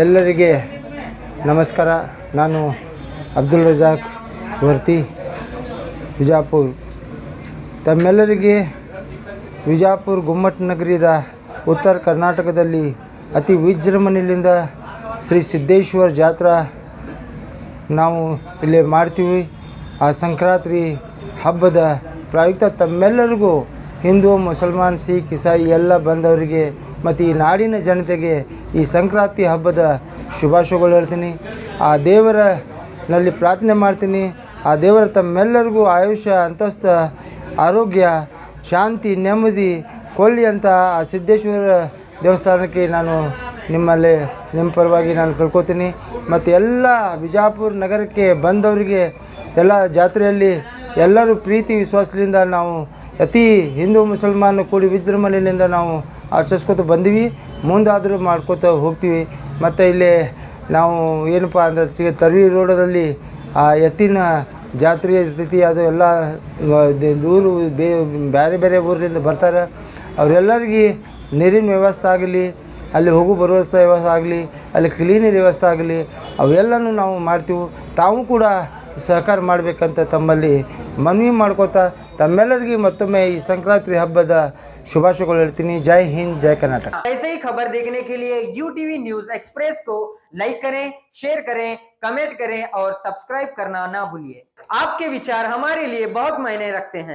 ಎಲ್ಲರಿಗೆ ನಮಸ್ಕಾರ. ನಾನು ಅಬ್ದುಲ್ ರಜಾಕ್ ವರ್ತಿ, ವಿಜಾಪುರ್. ತಮ್ಮೆಲ್ಲರಿಗೆ ವಿಜಾಪುರ ಗುಮ್ಮಟ್ ನಗರಿದ ಉತ್ತರ ಕರ್ನಾಟಕದಲ್ಲಿ ಅತಿ ವಿಜೃಂಭಣೆಯಿಂದ ಶ್ರೀ ಸಿದ್ದೇಶ್ವರ ಜಾತ್ರಾ ನಾವು ಇಲ್ಲಿ ಮಾಡ್ತೀವಿ. ಆ ಸಂಕ್ರಾಂತಿ ಹಬ್ಬದ ಪ್ರಯುಕ್ತ ತಮ್ಮೆಲ್ಲರಿಗೂ ಹಿಂದೂ, ಮುಸಲ್ಮಾನ್, ಸಿಖ್, ಇಸಾಯಿ ಎಲ್ಲ ಬಂದವರಿಗೆ ಮತ್ತು ಈ ನಾಡಿನ ಜನತೆಗೆ ಈ ಸಂಕ್ರಾಂತಿ ಹಬ್ಬದ ಶುಭಾಶಯಗಳು ಹೇಳ್ತೀನಿ. ಆ ದೇವರನಲ್ಲಿ ಪ್ರಾರ್ಥನೆ ಮಾಡ್ತೀನಿ. ಆ ದೇವರ ತಮ್ಮೆಲ್ಲರಿಗೂ ಆಯುಷ್ಯ ಅಂತಸ್ಥ, ಆರೋಗ್ಯ, ಶಾಂತಿ, ನೆಮ್ಮದಿ, ಕೊಲ್ಲಿ ಅಂತ ಆ ಸಿದ್ದೇಶ್ವರ ದೇವಸ್ಥಾನಕ್ಕೆ ನಾನು ನಿಮ್ಮಲ್ಲಿ, ನಿಮ್ಮ ಪರವಾಗಿ ನಾನು ಕಳ್ಕೊತೀನಿ. ಮತ್ತು ಎಲ್ಲ ಬಿಜಾಪುರ ನಗರಕ್ಕೆ ಬಂದವರಿಗೆ, ಎಲ್ಲ ಜಾತ್ರೆಯಲ್ಲಿ ಎಲ್ಲರೂ ಪ್ರೀತಿ, ವಿಶ್ವಾಸದಿಂದ ನಾವು ಅತಿ ಹಿಂದೂ ಮುಸಲ್ಮಾನ ಕೂಡಿ ವಿಜೃಂಭಣೆಯಿಂದ ನಾವು ಆಚರಿಸ್ಕೊತ ಬಂದೀವಿ. ಮುಂದಾದರೂ ಮಾಡ್ಕೋತ ಹೋಗ್ತೀವಿ. ಮತ್ತು ಇಲ್ಲಿ ನಾವು ಏನಪ್ಪ ಅಂದ್ರೆ ತರ್ವಿ ರೋಡದಲ್ಲಿ ಆ ಎತ್ತಿನ ಜಾತ್ರೆ ಇರ್ತೈತಿ ಅದು ಎಲ್ಲ ದೂರು ಬೇ ಬೇರೆ ಬೇರೆ ಊರಿಂದ ಬರ್ತಾರೆ. ಅವರೆಲ್ಲರಿಗೆ ನೀರಿನ ವ್ಯವಸ್ಥೆ ಆಗಲಿ, ಅಲ್ಲಿ ಹೋಗು ಬರುವ ವ್ಯವಸ್ಥೆ ಆಗಲಿ, ಅಲ್ಲಿ ಕ್ಲೀನಿನ ವ್ಯವಸ್ಥೆ ಆಗಲಿ, ಅವೆಲ್ಲನೂ ನಾವು ಮಾಡ್ತೀವಿ. ತಾವು ಕೂಡ ಸಹಕಾರ ಮಾಡಬೇಕಂತ ತಮ್ಮಲ್ಲಿ ಮನವಿ ಮಾಡ್ಕೋತಾ ತಮ್ಮೆಲ್ಲರಿಗೆ ಮತ್ತೊಮ್ಮೆ ಈ ಸಂಕ್ರಾಂತಿ ಹಬ್ಬದ ಶುಭಾಶಯಗಳು ಹೇಳ್ತೀನಿ ಜೈ ಹಿಂದ್ ಜೈ ಕರ್ನಾಟಕ ऐसे ही खबर देखने के लिए यू टीवी न्यूज एक्सप्रेस को लाइक करें शेयर करें कमेंट करें और सब्सक्राइब करना ना भूलिए आपके विचार हमारे लिए बहुत मायने रखते हैं